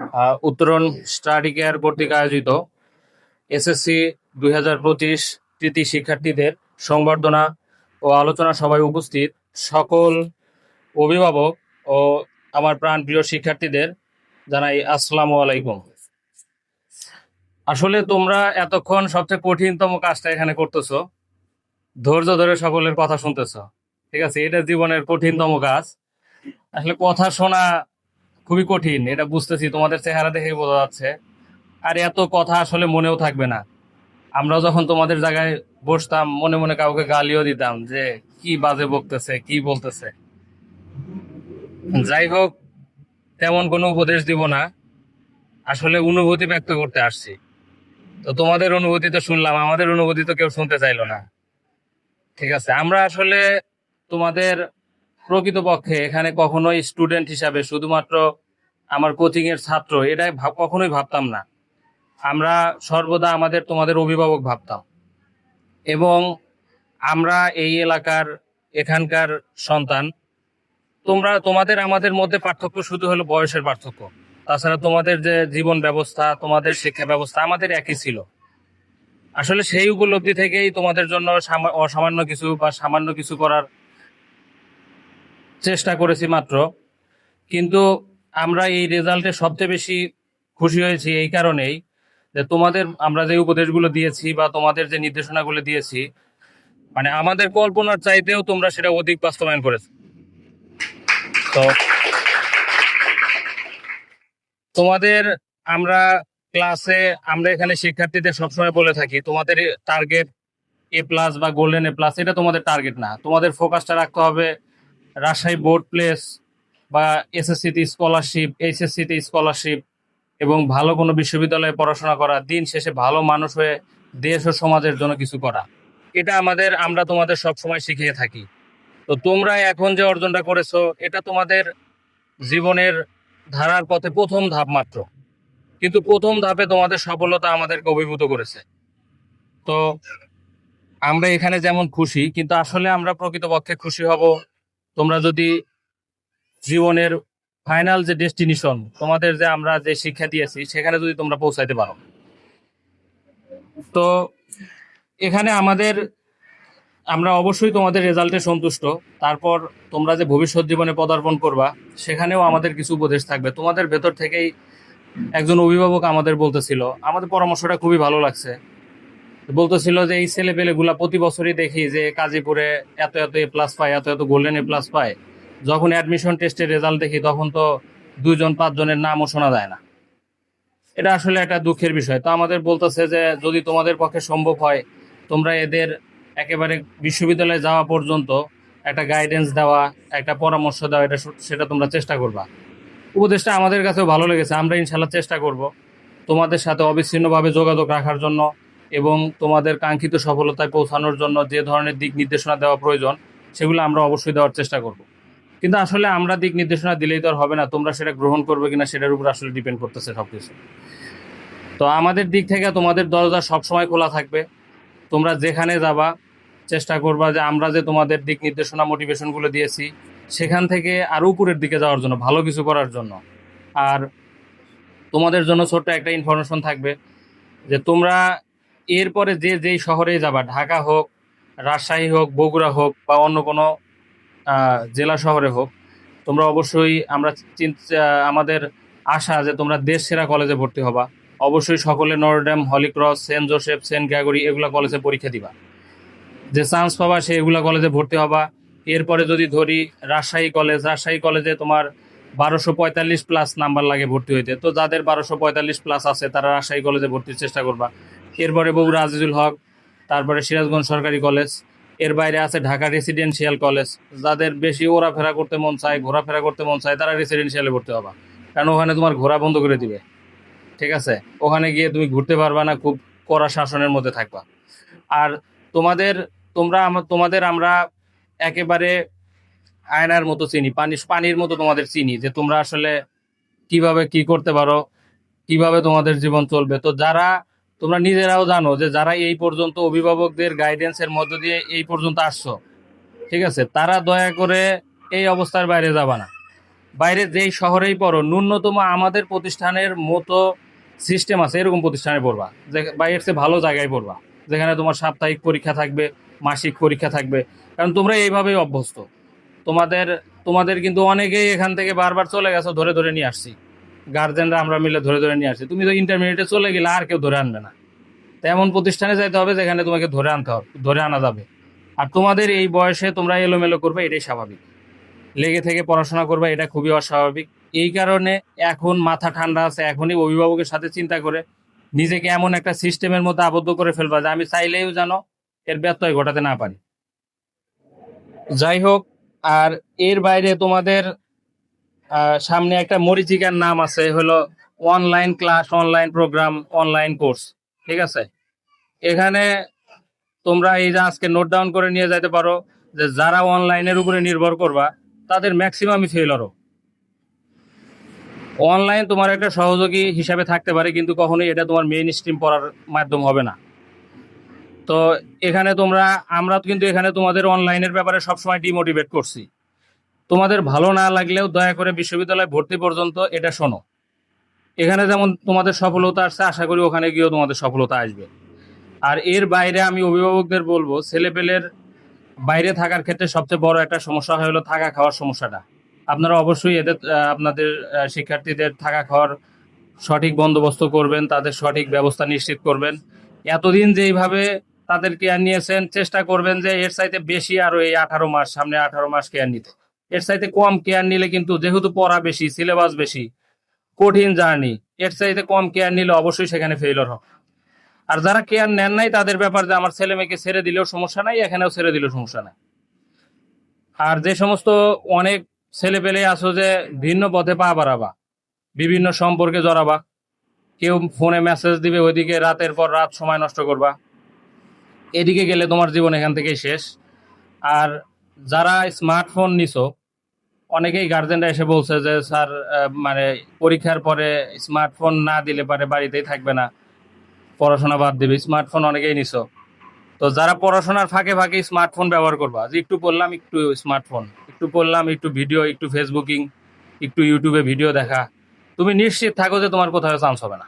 আহ, উত্তরণ study care কর্তৃক আয়োজিত এসএসসি দুই হাজার পঁচিশ কৃতি শিক্ষার্থীদের সংবর্ধনা ও আলোচনা সভায় উপস্থিত সকল অভিভাবক ও আমার প্রাণ প্রিয় শিক্ষার্থীদের জানাই আসসালামু আলাইকুম। আসলে তোমরা এতক্ষণ সবচেয়ে কঠিনতম কাজটা এখানে করতেছো ধৈর্য ধরে সকলের কথা শুনতেছো। ঠিক আছে এটা জীবনের কঠিনতম কাজ। আসলে কথা শোনা খুবই কঠিন, এটা বুঝতেছি, তোমাদের চেহারা দেখেই বোঝা যাচ্ছে। আর এত কথা আসলে মনেও থাকবে না। আমরা যখন তোমাদের জায়গায় বসতাম, মনে মনে কাউকে গালিও দিতাম যে, কি বাজে বকতেছে, কি বলতেছে? যাই হোক, তেমন কোনো উপদেশ দিব না। আসলে অনুভূতি ব্যক্ত করতে আসছি। তো তোমাদের অনুভূতি তো শুনলাম, আমাদের অনুভূতি তো কেউ শুনতে চাইলো না। ঠিক আছে, আমরা আসলে তোমাদের প্রকৃতপক্ষে এখানে কখনোই স্টুডেন্ট হিসাবে শুধুমাত্র আমার কোচিং এর ছাত্র ভাব- কখনোই ভাবতাম না। আমরা সর্বদা আমাদের, তোমাদের অভিভাবক ভাবতাম। এবং আমরা এই এলাকার এখানকার সন্তান, তোমরা, তোমাদের আমাদের মধ্যে পার্থক্য শুধু হলো বয়সের পার্থক্য। তাছাড়া তোমাদের যে জীবন ব্যবস্থা, তোমাদের শিক্ষা ব্যবস্থা, আমাদের একই ছিল। আসলে সেই উপলব্ধি থেকেই তোমাদের জন্য সামা- অসামান্য কিছু বা সামান্য কিছু করার চেষ্টা করেছি মাত্র। কিন্তু আমরা এই রেজাল্টে সবচেয়ে বেশি খুশি হয়েছি এই কারণেই যে তোমাদের, আমরা যে উপদেশগুলো দিয়েছি বা তোমাদের যে নির্দেশনাগুলো দিয়েছি মানে আমাদের কল্পনার চাইতেও তোমরা সেটা অধিক বাস্তবায়ন করেছ। তো তোমাদের আমরা ক্লাসে আমরা এখানে শিক্ষার্থীদের সবসময় বলে থাকি, তোমাদের টার্গেট এ প্লাস বা গোল্ডেন এ প্লাস এটা তোমাদের টার্গেট না। তোমাদের ফোকাসটা রাখতে হবে রাজশাহী বোর্ড প্লেস বা এসএসসিতে স্কলারশিপ, এইচএসসিতে স্কলারশিপ এবং ভালো কোনো বিশ্ববিদ্যালয়ে পড়াশোনা করা, দিন শেষে ভালো মানুষ হয়ে দেশ ও সমাজের জন্য কিছু করা। এটা আমাদের, আমরা তোমাদের সব সময় শিখিয়ে থাকি। তো তোমরা এখন যে অর্জনটা করেছ, এটা তোমাদের জীবনের ধারার পথে প্রথম ধাপ মাত্র। কিন্তু প্রথম ধাপে তোমাদের সফলতা আমাদেরকে অভিভূত করেছে। তো আমরা এখানে যেমন খুশি, কিন্তু আসলে আমরা প্রকৃতপক্ষে খুশি হব। তোমরা যদি জীবনের ফাইনাল যে ডেস্টিনেশন তোমাদের যে আমরা যে শিক্ষা দিয়েছি, সেখানে যদি তোমরা পৌঁছাইতে পারো। তো এখানে আমাদের, আমরা অবশ্যই তোমাদের রেজাল্টে সন্তুষ্ট। তারপর তোমরা যে ভবিষ্যৎ জীবনে পদার্পণ করবা, সেখানেও আমাদের কিছু উপদেশ থাকবে। তোমাদের ভেতর থেকেই একজন অভিভাবক আমাদের বলতেছিল, আমাদের পরামর্শটা খুবই ভালো লাগছে। বলতেছিল যে, এই ছেলে পেলেগুলা প্রতি বছরই দেখি যে কাজীপুরে এত এত এ প্লাস পায়, এত এত গোল্ডেন এ প্লাস পায়। যখন অ্যাডমিশন টেস্টের রেজাল্ট দেখি, তখন তো দুইজন, পাঁচজনের নামও শোনা যায় না। এটা আসলে একটা দুঃখের বিষয়। তো আমাদের বলতেছে যে, যদি তোমাদের পক্ষে সম্ভব হয়, তোমরা এদের একেবারে বিশ্ববিদ্যালয়ে যাওয়া পর্যন্ত একটা গাইডেন্স দেওয়া, একটা পরামর্শ দেওয়া, এটা সেটা তোমরা চেষ্টা করবা। উপদেশটা আমাদের কাছেও ভালো লেগেছে। আমরা ইনশাল্লাহ চেষ্টা করব তোমাদের সাথে অবিচ্ছিন্নভাবে যোগাযোগ রাখার জন্য এবং তোমাদের কাঙ্ক্ষিত সফলতায় পৌঁছানোর জন্য যে ধরনের দিক নির্দেশনা দেওয়া প্রয়োজন, সেগুলো আমরা অবশ্যই দেওয়ার চেষ্টা করব। কিন্তু আসলে আমরা দিক নির্দেশনা দিলেই তো আর হবে না। তোমরা সেটা গ্রহণ করবে কিনা সেটার উপর আসলে ডিপেন্ড করতেছে সব কিছু তো আমাদের দিক থেকে তোমাদের দরজা সবসময় খোলা থাকবে। তোমরা যেখানে যাবা, চেষ্টা করবা যে আমরা যে তোমাদের দিক নির্দেশনা মোটিভেশনগুলো দিয়েছি, সেখান থেকে আরও উপরের দিকে যাওয়ার জন্য, ভালো কিছু করার জন্য। আর তোমাদের জন্য ছোট্ট একটা ইনফরমেশন থাকবে যে তোমরা এরপরে যে যেই শহরে যাবা, ঢাকা হোক, রাজশাহী হোক, বগুড়া হোক বা অন্য কোনো জেলা শহরে হোক, তোমরা অবশ্যই আমরা আমাদের আশা যে তোমরা দেশ সেরা কলেজে ভর্তি হবা। অবশ্যই সকলে Notre Dame, Holy Cross, saint Joseph, saint Gregory এগুলা কলেজে পরীক্ষা দিবা। যে চান্স পাবা সেগুলা কলেজে ভর্তি হবা। এরপরে যদি ধরি রাজশাহী কলেজ, রাজশাহী কলেজে তোমার বারোশো পঁয়তাল্লিশ প্লাস নাম্বার লাগে ভর্তি হইতে। তো যাদের বারোশো পঁয়তাল্লিশ প্লাস আছে, তারা রাজশাহী কলেজে ভর্তির চেষ্টা করবা। এরপরে বগুড়া আজিজুল হক, তারপরে সিরাজগঞ্জ সরকারি কলেজ এর বাইরে আছে ঢাকা রেসিডেন্সিয়াল কলেজ যাদের বেশি ওরাফেরা করতে মন চায়, ঘোরাফেরা করতে মন চায়, তারা রেসিডেন্সিয়ালে ভর্তি হবা। কারণ ওখানে তোমার ঘোরা বন্ধ করে দিবে। ঠিক আছে? ওখানে গিয়ে তুমি ঘুরতে পারবা না, খুব কড়া শাসনের মধ্যে থাকবা। আর তোমাদের, তোমরা তোমাদের আমরা একেবারে আয়নার মতো চিনি, পানি, পানির মতো তোমাদের চিনি, যে তোমরা আসলে কীভাবে কি করতে পারো, কীভাবে তোমাদের জীবন চলবে। তো যারা তোমরা নিজেরাও জানো যে যারা এই পর্যন্ত অভিভাবকদের গাইডেন্সের মধ্য দিয়ে এই পর্যন্ত আসছো, ঠিক আছে? তারা দয়া করে এই অবস্থার বাইরে যাবা না। বাইরে যেই শহরেই পড়ো, ন্যূনতম আমাদের প্রতিষ্ঠানের মতো সিস্টেম আছে, এরকম প্রতিষ্ঠানে পড়বা, যে বাইরের চেয়ে ভালো জায়গায় পড়বা, যেখানে তোমার সাপ্তাহিক পরীক্ষা থাকবে, মাসিক পরীক্ষা থাকবে, কারণ তোমরা এইভাবেই অভ্যস্ত। তোমাদের তোমাদের কিন্তু অনেকেই এখান থেকে বারবার চলে গেছো, ধরে ধরে নিয়ে আসছি। গার্জেনরা আমরা মিলে ধরে ধরে নিয়ে আসছি। তুমি তো ইন্টারমিডিয়েটে চলে গেলে আর কেউ ধরে আনবে না। তো এমন প্রতিষ্ঠানে যাইতে হবে যেখানে তোমাকে ধরে আনতে হবে, ধরে আনা যাবে। আর তোমাদের এই বয়সে তোমরা এলোমেলো করবে, এটাই স্বাভাবিক। লেগে থেকে পড়াশোনা করবে, এটা খুবই অস্বাভাবিক। এই কারণে এখন মাথা ঠান্ডা আছে, এখনই অভিভাবকের সাথে চিন্তা করে নিজেকে এমন একটা সিস্টেমের মধ্যে আবদ্ধ করে ফেলবা যে আমি চাইলেও যেন এর ব্যত্যয় ঘটাতে না পারি। যাই হোক, আর এর বাইরে তোমাদের সামনে একটা মরিচিকার নাম আছে হলো online class online program online course ঠিক আছে? এখানে তোমরা এই যে আজকে নোট ডাউন করে নিয়ে যেতে পারো যে যারা অনলাইনের উপরে নির্ভর করবা, তাদের ম্যাক্সিমামই ফেলারও অনলাইন তোমার একটা সহযোগী হিসাবে থাকতে পারে, কিন্তু কখনোই এটা তোমার মেইন স্ট্রিম পড়ার মাধ্যম হবে না। তো এখানে তোমরা, আমরা কিন্তু এখানে তোমাদের অনলাইনের ব্যাপারে সবসময় ডিমোটিভেট করছি। তোমাদের ভালো না লাগলেও দয়া করে বিশ্ববিদ্যালয় ভর্তি পর্যন্ত এটা শোনো। এখানে যেমন তোমাদের সফলতা আসছে, আশা করি ওখানে গিয়েও তোমাদের সফলতা আসবে। আর এর বাইরে আমি অভিভাবকদের বলব, ছেলেপেলের বাইরে থাকার ক্ষেত্রে সবচেয়ে বড় একটা সমস্যা হলো থাকা খাওয়ার সমস্যাটা। আপনারা অবশ্যই এদের আপনাদের শিক্ষার্থীদের থাকা খাওয়ার সঠিক বন্দোবস্ত করবেন, তাদের সঠিক ব্যবস্থা নিশ্চিত করবেন। এতদিন যেইভাবে তাদের কেয়ার নিয়েছেন, চেষ্টা করবেন যে এর চাইতে বেশি আরও এই আঠারো মাস, সামনে আঠারো মাস কেয়ার নিতে। এর চাইতে কম কেয়ার নিলে কিন্তু যেহেতু পড়া বেশি সিলেবাস বেশি, কঠিন জার্নি এর চাইতে কম কেয়ার নিলে অবশ্যই সেখানে ফেইলর হবে। আর যারা কেয়ার নেন নাই, তাদের ব্যাপার যে আমার ছেলে মেয়েকে ছেড়ে দিলেও সমস্যা নাই, এখানেও ছেড়ে দিলেও সমস্যা নাই। আর যে সমস্ত অনেক ছেলে পেলে আছো যে ভিন্ন পথে পা বাড়াবা, বিভিন্ন সম্পর্কে জড়াবা, কেউ ফোনে মেসেজ দিবে, ওইদিকে রাতের পর রাত সময় নষ্ট করবা, এদিকে গেলে তোমার জীবন এখান থেকেই শেষ। আর যারা স্মার্টফোন নিছো, অনেকেই গার্জেনরা এসে বলছে যে, স্যার মানে পরীক্ষার পরে স্মার্টফোন না দিলে পারে বাড়িতেই থাকবে না। পড়াশোনা বাদ দিবে। স্মার্টফোন অনেকেই নিছো। তো যারা পড়াশোনার ফাঁকে ফাঁকে স্মার্টফোন ব্যবহার করবা, যে একটু পড়লাম একটু স্মার্টফোন একটু পড়লাম একটু ভিডিও একটু ফেসবুকিং একটু ইউটিউবে ভিডিও দেখা, তুমি নিশ্চিত থাকো যে তোমার কোথাও চান্স হবে না।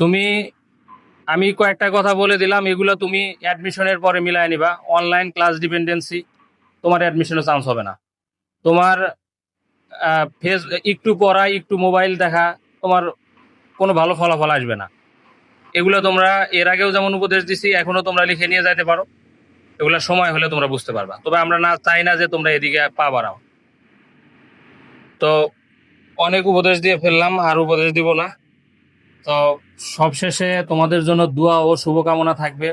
তুমি আমি কয়েকটা কথা বলে দিলাম, এগুলো তুমি অ্যাডমিশনের পরে মিলায় নিবা। অনলাইন ক্লাস ডিপেন্ডেন্সি তোমার অ্যাডমিশনে চান্স হবে না। তোমার ফেস একটু পড়া, একটু মোবাইল দেখা, তোমার কোনো ভালো ফলাফল আসবে না। এগুলো তোমরা, এর আগেও যেমন উপদেশ দিছি এখনও তোমরা লিখে নিয়ে যাইতে পারো। এগুলো সময় হলে তোমরা বুঝতে পারবা। তবে আমরা না, চাই না যে তোমরা এদিকে পা বাড়াও। তো অনেক উপদেশ দিয়ে ফেললাম, আর উপদেশ দিব না। তো সবশেষে তোমাদের জন্য দোয়া ও শুভকামনা থাকবে।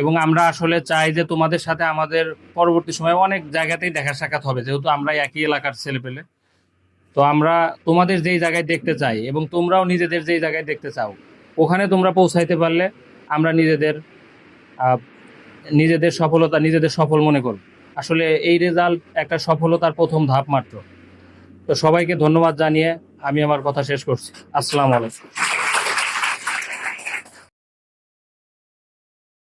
এবং আমরা আসলে চাই যে তোমাদের সাথে আমাদের পরবর্তী সময়ে অনেক জায়গাতেই দেখা সাক্ষাৎ হবে, যেহেতু আমরা একই এলাকার ছেলে পেলে। তো আমরা তোমাদের যেই জায়গায় দেখতে চাই এবং তোমরাও নিজেদের যেই জায়গায় দেখতে চাও, ওখানে তোমরা পৌঁছাইতে পারলে আমরা নিজেদের নিজেদের সফলতা, নিজেদের সফল মনে করব। আসলে এই রেজাল্ট একটা সফলতার প্রথম ধাপ মাত্র। তো সবাইকে ধন্যবাদ জানিয়ে আমি আমার কথা শেষ করছি। আসসালামু আলাইকুম।